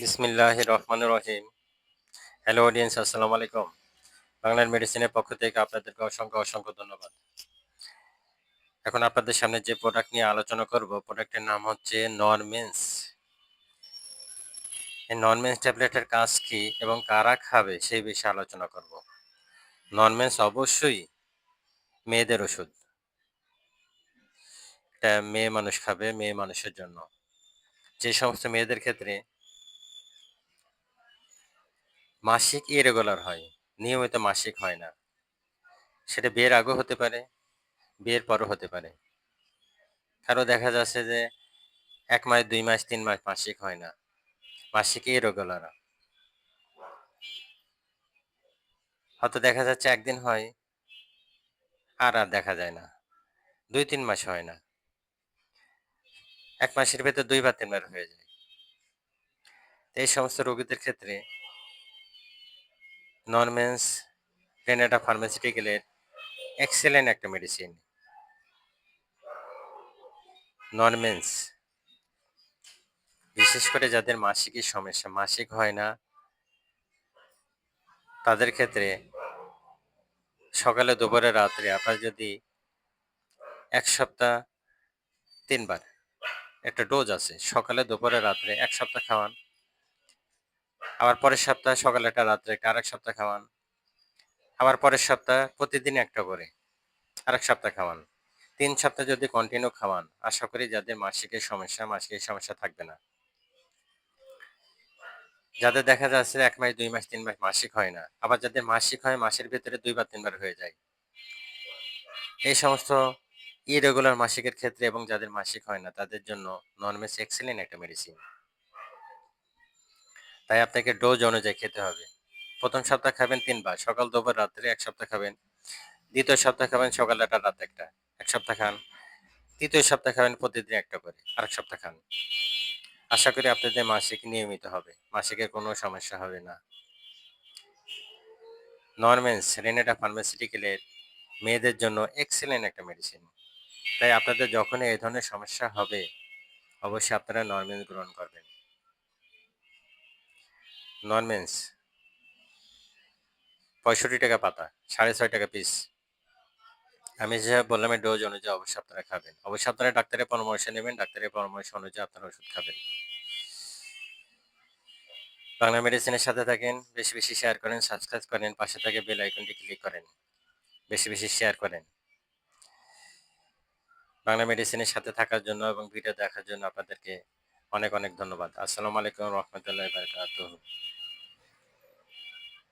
বিসমিল্লাহ রহমান রহিম। Hello audience আসসালামু আলাইকুম। বাংলার মেডিসিনের পক্ষ থেকে আপনাদেরকে অসংখ্য অসংখ্য ধন্যবাদ। এখন আপনাদের সামনে যে প্রোডাক্ট নিয়ে আলোচনা করব প্রোডাক্টের নাম হচ্ছে নরমেন্স এই নরমেন্স ট্যাবলেটের কাজ কি এবং কারা খাবে সেই বিষয়ে আলোচনা করব। নরমেন্স অবশ্যই মেয়েদের ওষুধ। এটা মেয়ে মানুষ খাবে, মেয়ে মানুষের জন্য। যে সমস্ত মেয়েদের ক্ষেত্রে মাসিক ইরেগুলার হয়, নিয়মিত মাসিক হয় না। সেটা বিয়ের আগেও হতে পারে, বিয়ের পরও হতে পারে। কারও দেখা যাচ্ছে যে এক মাস, দুই মাস, তিন মাস মাসিক হয় না, মাসিক ইরেগুলার হয়তো দেখা যাচ্ছে একদিন হয়, আর আর দেখা যায় না, দুই, তিন মাস হয় না। এক মাসের ভেতর দুইবার তিনবার হয়ে যায়। এই সমস্ত রোগীদের ক্ষেত্রে নরমেন্স রেনেটা ফার্মাসিউটিক্যালের এক্সেলেন্ট একটা মেডিসিন। নরমেন্স বিশেষ করে যাদের মাসিকের সমস্যা, মাসিক হয় না, তাদের ক্ষেত্রে সকালে, দুপুরে, রাত্রে আপনার যদি এক সপ্তাহ তিনবার একটা ডোজ আছে, সকালে, দুপুরে, রাত্রে এক সপ্তাহ খাওয়ান আবার পরের সপ্তাহে সকালে একটা, রাত্রে একটা, আরেক সপ্তাহ খাওয়ান। আবার পরের সপ্তাহ প্রতিদিন একটা করে, আরেক সপ্তাহ খাওয়ান। তিন সপ্তাহ যদি কন্টিনিউ খাওয়ান, আশা করি যাদের মাসিকের সমস্যা মাসিকের সমস্যা থাকবে না। যাদের দেখা যাচ্ছে এক মাস, দুই মাস, তিন মাস মাসিক হয় না, আবার যাদের মাসিক হয়, মাসের ভিতরে দুইবার, তিনবার হয়ে যায়। এই সমস্ত ইরেগুলার মাসিকের ক্ষেত্রে এবং যাদের মাসিক হয় না, তাদের জন্য ননমেস এক্সেলেন্ট একটা মেডিসিন তাই আপনাকে ডোজ অনুযায়ী খেতে হবে। প্রথম সপ্তাহ খাবেন তিনবার, সকাল, দুপুর, রাত্রে এক সপ্তাহ খাবেন। দ্বিতীয় সপ্তাহ খাবেন সকাল একটা রাত একটা, এক সপ্তাহ খান। তৃতীয় সপ্তাহ খাবেন প্রতিদিন একটা করে, আরেক সপ্তাহ খান। আশা করি আপনাদের মাসিক নিয়মিত হবে, মাসিকের কোনো সমস্যা হবে না। নরমেন্স রেনেটা ফার্মাসিউটিক্যালের মেয়েদের জন্য এক্সেলেন্ট একটা মেডিসিন। তাই আপনাদের যখনই এই ধরনের সমস্যা হবে, অবশ্যই আপনারা নরমেন্স গ্রহণ করবেন। নরমেন্স পঁয়ষট্টি টাকা পাতা, সাড়ে ছয় টাকা পিস আমি যে বললাম ডোজ অনুযায়ী অবশ্যই আপনারা খাবেন। অবশ্যই আপনারা ডাক্তারের পরামর্শ নেবেন, ডাক্তারের পরামর্শ অনুযায়ী আপনারা ওষুধ খাবেন। বাংলা মেডিসিনের সাথে থাকেন, বেশি বেশি শেয়ার করেন সাবস্ক্রাইব করেন, পাশে থাকে বেল আইকনটি ক্লিক করেন। বেশি বেশি শেয়ার করেন। বাংলা মেডিসিনের সাথে থাকার জন্য এবং ভিডিও দেখার জন্য আপনাদেরকে অনেক অনেক ধন্যবাদ। আসসালামু আলাইকুম রহমতুল্লাহ বারকাতুহ।